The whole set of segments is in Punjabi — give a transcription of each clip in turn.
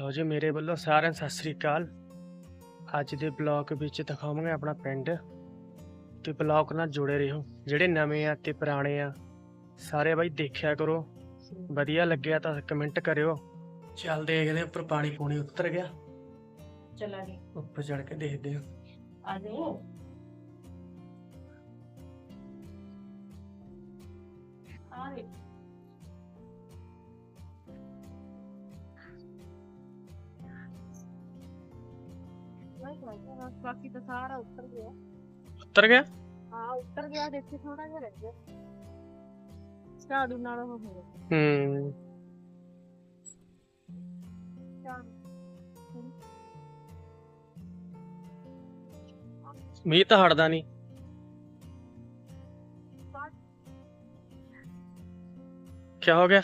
ਲਓ ਜੀ ਮੇਰੇ ਵੱਲੋਂ ਸਾਰਿਆਂ ਨੂੰ ਸਤਿ ਸ੍ਰੀ ਅਕਾਲ। ਅੱਜ ਦੇ ਬਲੌਗ ਵਿੱਚ ਦਿਖਾਵਾਂਗੇ ਆਪਣਾ ਪਿੰਡ। ਤੇ ਬਲੌਗ ਨਾਲ ਜੁੜੇ ਰਹੋ। ਜਿਹੜੇ ਨਵੇਂ ਆ ਤੇ ਪੁਰਾਣੇ ਆ ਸਾਰੇ ਬਾਈ ਦੇਖਿਆ ਕਰੋ। ਵਧੀਆ ਲੱਗਿਆ ਤਾਂ ਕਮੈਂਟ ਕਰਿਓ। ਚੱਲ ਦੇਖਦੇ ਉੱਪਰ ਪਾਣੀ ਪੂਣੀ ਉਤਰ ਗਿਆ। ਚਲਾ ਗਈ। ਉੱਪਰ ਚੜ ਕੇ ਦੇਖਦੇ ਹਾਂ। ਆ ਜਾਓ। ਆ ਰੇ ਬਾਕੀ ਤਾਂ ਸਾਰਾ ਉੱਤਰ ਗਿਆ। ਉਤਰ ਗਿਆ? ਹਾਂ ਉੱਤਰ ਗਿਆ ਦੇਖੀ ਥੋੜਾ ਜਿਹਾ ਰਹਿ ਗਿਆ। ਝਾੜੂ ਨਾਲ ਹੋ ਗਿਆ। ਹੂੰ। ਮੀਂਹ ਤਾਂ ਹਟਦਾ ਨਹੀਂ ਕੀ ਹੋ ਗਿਆ?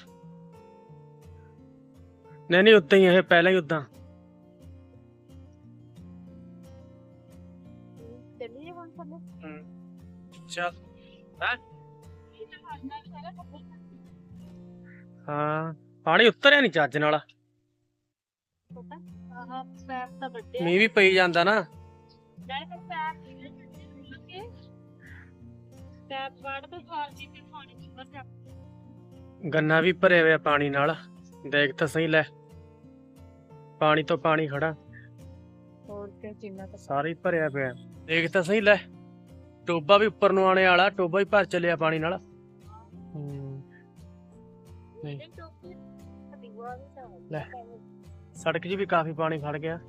ਨਹੀਂ ਨਹੀਂ ਉਦਾਂ ਹੀ ਇਹ ਪਹਿਲਾਂ ਹੀ ਉਦਾਂ। ਚੱਲ ਹਾਂ? ਪਾਣੀ ਉਤਰਿਆ ਨਹੀਂ ਚੱਜ ਨਾਲ। ਆਹ ਤਾਂ ਵੱਡੇ ਮੀਂਹ ਵੀ ਪਈ ਜਾਂਦਾ ਨਾ। ਪਰ ਤੇ ਫਾਲਜੀ ਤੇ ਪਾਣੀ ਜਾ ਗੰਨਾ ਵੀ ਭਰੇ ਹੋਇਆ ਪਾਣੀ ਨਾਲ। ਦੇਖ ਤਾਂ ਸਹੀ ਲੈ। ਪਾਣੀ ਤੋਂ ਪਾਣੀ ਖੜਾ। ਹੋਰ ਕਿ ਚਿੰਨਾ ਤਾਂ ਸਾਰਾ ਹੀ ਭਰਿਆ ਪਿਆ। ਦੇਖ ਤਾਂ ਸਹੀ ਲੈ। ਟੋਬਾ ਵੀ ਉੱਪਰ ਨੂੰ ਆਣੇ ਵਾਲਾ, ਟੋਬਾ ਹੀ ਭਰ ਚੱਲਿਆ ਪਾਣੀ ਨਾਲ। ਹੂੰ। ਨਹੀਂ। ਲੈ। ਸੜਕ 'ਚ ਵੀ ਕਾਫੀ ਪਾਣੀ ਖੜ ਗਿਆ।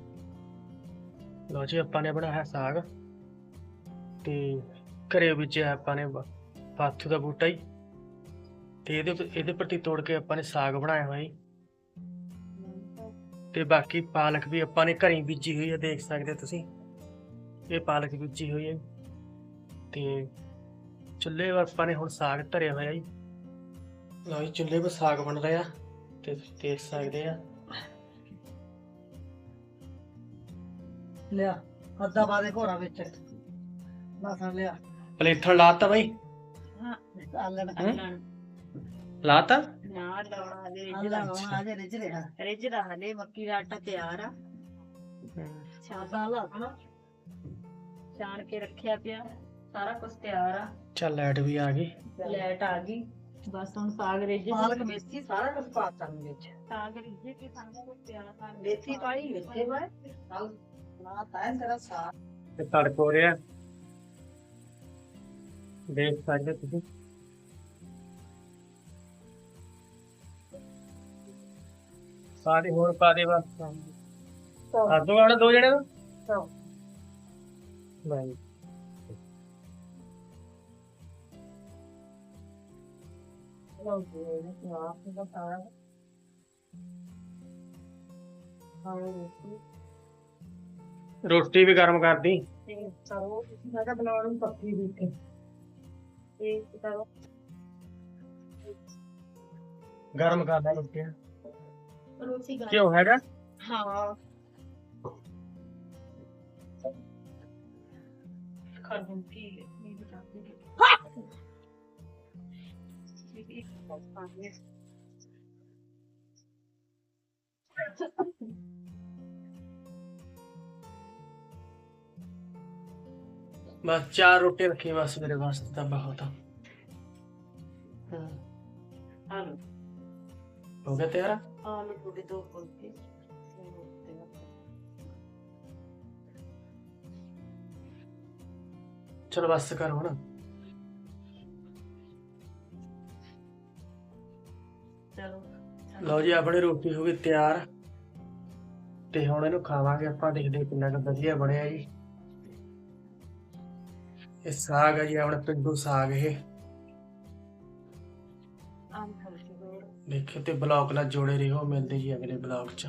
ਲਓ ਜੀ, ਆਪਾਂ ਨੇ ਬਣਾਇਆ ਸਾਗ। ਤੇ ਘਰੇ ਬੀਜਿਆ ਆਪਾਂ ਨੇ ਬ- ਪਾਥੂ ਦਾ ਬੂਟਾ ਹੀ। ਤੇ ਇਹਦੇ ਉੱਤੇ- ਇਹਦੇ ਪ੍ਰਤੀ ਤੋੜ ਕੇ ਆਪਾਂ ਨੇ ਸਾਗ ਬਣਾਇਆ ਹੋਇਆ ਜੀ। ਤੇ ਬਾਕੀ ਪਾਲਕ ਵੀ ਆਪਾਂ ਨੇ ਘਰੇ ਬੀਜੀ ਹੋਈ ਹੈ, ਦੇਖ ਸਕਦੇ ਹੋ ਤੁਸੀਂ। ਇਹ ਪਾਲਕ ਬੀਜੀ ਹੋਈ ਹੈ। ਤੇ ਚੁੱਲ੍ਹੇ 'ਤੇ ਆਪਾਂ ਨੇ ਹੁਣ ਸਾਗ ਧਰਿਆ ਹੋਇਆ ਜੀ। ਲਓ ਜੀ ਚੁੱਲ੍ਹੇ 'ਤੇ ਸਾਗ ਬਣ ਰਿਹਾ ਤੇ ਤੁਸੀਂ ਦੇਖ ਸਕਦੇ ਆ। ਲਿਆ ਅੱਧਾ ਬਾਦੇ ਘੋੜਾ ਵਿੱਚ। ਮਾਸਾ ਲਿਆ। ਪਲੇਥਣ ਲਾਤਾ ਬਾਈ। ਹਾਂ। ਆਲਣ ਹੈਂ? ਲਾਤਾ? ਨਾ ਲਾਉਣਾ ਦੇ ਆਲਣ ਆ ਜੇ ਰਿਜ ਰਿਹਾ। ਰਿਜ ਰਹਾ ਲੈ ਮੱਕੀ ਦਾ ਆਟਾ ਤਿਆਰ ਆ। ਸਾਦਾ ਲਾ। ਛਾਣ ਕੇ ਰੱਖਿਆ ਪਿਆ। ਸਾਰਾ ਕੁਝ ਤਿਆਰ ਆ। ਚੱਲ ਲਾਈਟ ਵੀ ਆ ਗਈ। ਲੈਟ ਆ ਗਈ। ਬਸ ਹੁਣ ਸਾਗ ਰਿੱਝ ਪਾਲਕ ਮੇਥੀ ਸਾਰਾ ਕੁਝ ਪਾਤਾ ਵਿੱਚ ਸਾਗ ਰਿੱਝ ਕੇ ਸਾਰਾ ਕੁਝ ਤਿਆਰ ਕਰ ਮੇਥੀ ਪਾਈ ਵਿੱਚ ਵਾ। ਨਾ ਤਾਂ ਤੇਰਾ ਸਾਗ। ਤੇ ਤੜਕ ਹੋ ਰਿਹਾ। ਦੇਖ ਸਕਦੇ ਹੋ ਤੁਸੀਂ। ਸਾਰੇ ਹੋਰ ਪਾ ਦੇ ਬਸ। ਆ ਦੋ ਆਣਾ ਦੋ? ਜਣੇ ਨੂੰ ਨਹੀਂ ਰੋਟੀ ਵੀ ਗਰਮ ਕਰਦੀ। ਮੈਂ ਕਿਹਾ ਬਣਾਉਣ ਨੂੰ ਪੱਕੀ ਦਿੱਤੀ ਇਹ ਕਰੋ ਗਰਮ ਕਰਦਾ ਰੋਟੀ ਰੋਟੀ ਗਾ ਕਿਉਂ ਹੈਗਾ? ਹਾਂ। ਖਰਬੂਜ ਕੀ ਨਹੀਂ ਬਤਾਉਂਦੇ ਇਹ ਪਾਣੀ ਬਸ ਚਾਰ ਰੋਟੀ ਰੱਖੀ ਬਸ ਮੇਰੇ ਵਾਸਤੇ ਤਾਂ ਬਹੁਤ ਆ ਹਾਂ ਆਲੂ ਹੋ ਗਿਆ ਤੇਰਾ ਆਲੂ ਥੋੜੇ ਦੋ ਫੁਲਕੇ ਚਲੋ ਬਸ ਕਰ ਲਓ ਜੀ ਆਪਣੀ ਰੋਟੀ ਹੋ ਗਈ ਤਿਆਰ। ਤੇ ਹੁਣ ਇਹਨੂੰ ਖਾਵਾਂਗੇ ਆਪਾਂ ਦੇਖਦੇ ਹਾਂ ਕਿੰਨਾ ਕੁ ਵਧੀਆ ਬਣਿਆ ਜੀ। ਇਹ ਸਾਗ ਹੈ ਜੀ ਆਪਣਾ ਪਿੰਡੂ ਸਾਗ ਇਹ। ਦੇਖਿਓ ਤੇ ਬਲੌਗ ਨਾਲ ਜੁੜੇ ਰਹੋ ਮਿਲਦੇ ਜੀ ਅਗਲੇ ਬਲੌਗ 'ਚ।